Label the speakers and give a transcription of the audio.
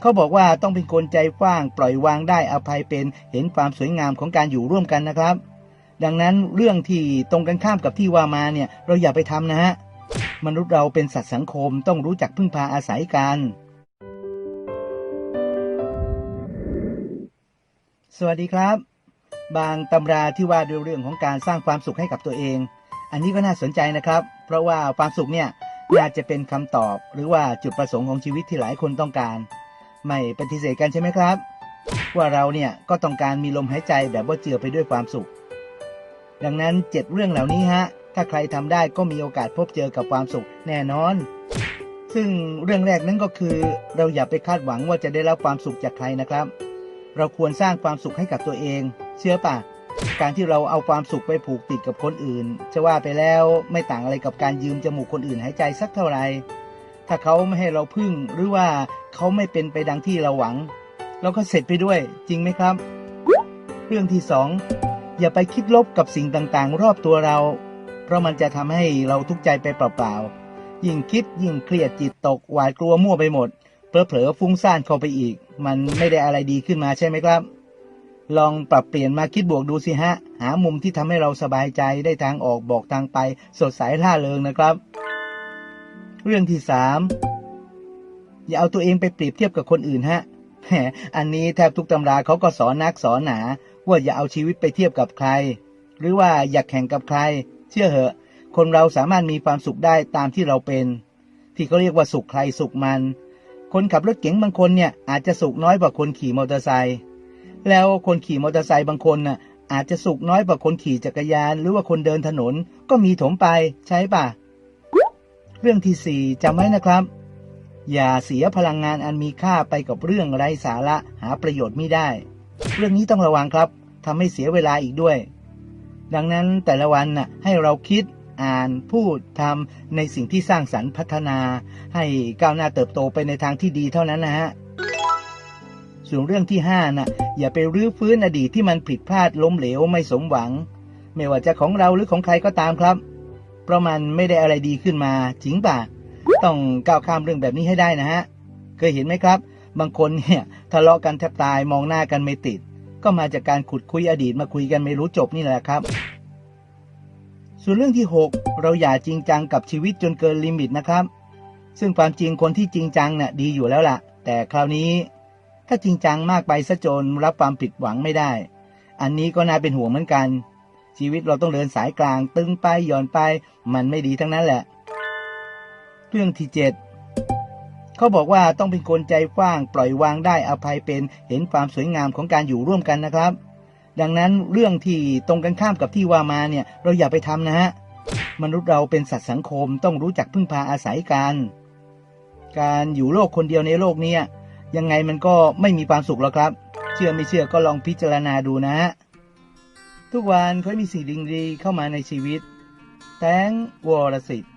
Speaker 1: เขาบอกว่าต้องเป็นคนใจกว้าง ปล่อยวางได้อภัยเป็นเห็นความสวยงามของการอยู่ร่วมกันนะครับ ดังนั้นเรื่องที่ตรงกันข้ามกับที่ว่ามาเนี่ยเราอย่าไปทำนะฮะมนุษย์เราเป็นสัตว์สังคมต้องรู้จักพึ่งพาอาศัยกัน สวัสดีครับ บางตำราที่ว่าด้วยเรื่องของการสร้างความสุขให้กับตัวเอง อันนี้ก็น่าสนใจนะครับ เพราะว่าความสุขเนี่ยน่าจะเป็นคำตอบหรือว่าจุดประสงค์ของชีวิตที่หลายคนต้องการ ไม่ปฏิเสธกันใช่ไหมครับ ว่าเราเนี่ยก็ต้องการมีลมหายใจแบบว่าเจือไปด้วยความสุข ดังนั้นเจ็ดเรื่องเหล่านี้ฮะ ถ้าใครทำได้ก็มีโอกาสพบเจอกับความสุขแน่นอน ซึ่งเรื่องแรกนั้นก็คือเราอย่าไปคาดหวังว่าจะได้รับความสุขจากใครนะครับ เราควรสร้างความสุขให้กับตัวเอง เชื่อป่ะการที่เราเอาความสุขไปผูกติดกับคนอื่น จะว่าไปแล้วไม่ต่างอะไรกับการยืมจมูกคนอื่นหายใจสักเท่าไหร่ถ้าเขาไม่ให้เราพึ่งหรือว่า เขาไม่เป็นไปดังที่เราหวัง เราก็เสร็จไปด้วย จริงไหมครับ เรื่องที่สองอย่าไปคิดลบกับสิ่งต่างๆ รอบตัวเรา เพราะมันจะทำให้เราทุกข์ใจไปเปล่าๆ ยิ่งคิดยิ่งเครียดจิตตกหวาดกลัวมั่วไปหมดเผลอๆฟุ้งซ่านเข้าไปอีก มันไม่ได้อะไรดีขึ้นมาใช่ไหมครับ ลองปรับเปลี่ยนมาคิดบวกดูสิฮะ หามุมที่ทำให้เราสบายใจได้ทางออกบอกทางไป สดใสล่าเริงนะครับ เรื่องที่สาม อย่าเอาตัวเองไปเปรียบเทียบกับคนอื่นฮะแหมอันนี้แทบทุกตำราเขาก็สอนนักสอนหนา ว่าอย่าเอาชีวิตไปเทียบกับใคร หรือว่าอย่าแข่งกับใคร เชื่อเหอะ คนเราสามารถมีความสุขได้ตามที่เราเป็น ที่เขาเรียกว่าสุขใครสุขมัน คนขับรถเก๋งบางคนเนี่ยอาจจะสุขน้อยกว่าคนขี่มอเตอร์ไซค์แล้วคนขี่มอเตอร์ไซค์บางคนน่ะอาจจะสุขน้อยกว่าคนขี่จักรยาน หรือว่าคนเดินถนนก็มีถมไปใช่ป่ะเรื่องที่สี่จำไว้นะครับ อย่าเสียพลังงานอันมีค่าไปกับเรื่องไร้สาระหาประโยชน์ไม่ได้ เรื่องนี้ต้องระวังครับทำให้เสียเวลาอีกด้วย ดังนั้นแต่ละวันน่ะให้เราคิดอ่านพูดทำในสิ่งที่สร้างสรรค์พัฒนา ให้ก้าวหน้าเติบโตไปในทางที่ดีเท่านั้นนะฮะส่วนเรื่องที่ห้าน่ะอย่าไปรื้อฟื้นอดีตที่มันผิดพลาดล้มเหลวไม่สมหวัง ไม่ว่าจะของเราหรือของใครก็ตามครับ เพราะมันไม่ได้อะไรดีขึ้นมาจริงป่ะ ต้องก้าวข้ามเรื่องแบบนี้ให้ได้นะฮะ เคยเห็นไหมครับ บางคนเนี่ยทะเลาะกันแทบตายมองหน้ากันไม่ติด ก็มาจากการขุดคุยอดีตมาคุยกันไม่รู้จบนี่แหละครับ ส่วนเรื่องที่ 6 เราอย่าจริงจังกับชีวิตจนเกินลิมิตนะครับ ซึ่งความจริงคนที่จริงจังน่ะดีอยู่แล้วล่ะ แต่คราวนี้ ถ้าจริงจังมากไปซะจนรับความผิดหวังไม่ได้ อันนี้ก็น่าเป็นห่วงเหมือนกัน ชีวิตเราต้องเดินสายกลาง ตึงไปหย่อนไป มันไม่ดีทั้งนั้นแหละ เรื่องที่เจ็ดเขาบอกว่าต้องเป็นคนใจกว้างปล่อยวางได้อภัยเป็นเห็นความสวยงามของการอยู่ร่วมกันนะครับ ดังนั้นเรื่องที่ตรงกันข้ามกับที่ว่ามาเนี่ยเราอย่าไปทำนะฮะมนุษย์เราเป็นสัตว์สังคมต้องรู้จักพึ่งพาอาศัยกัน การอยู่โลกคนเดียวในโลกนี้ยังไงมันก็ไม่มีความสุขหรอกครับ เชื่อไม่เชื่อก็ลองพิจารณาดูนะฮะทุกวันค่อยมีสิ่งดีๆเข้ามาในชีวิต แตงวรสิทธิ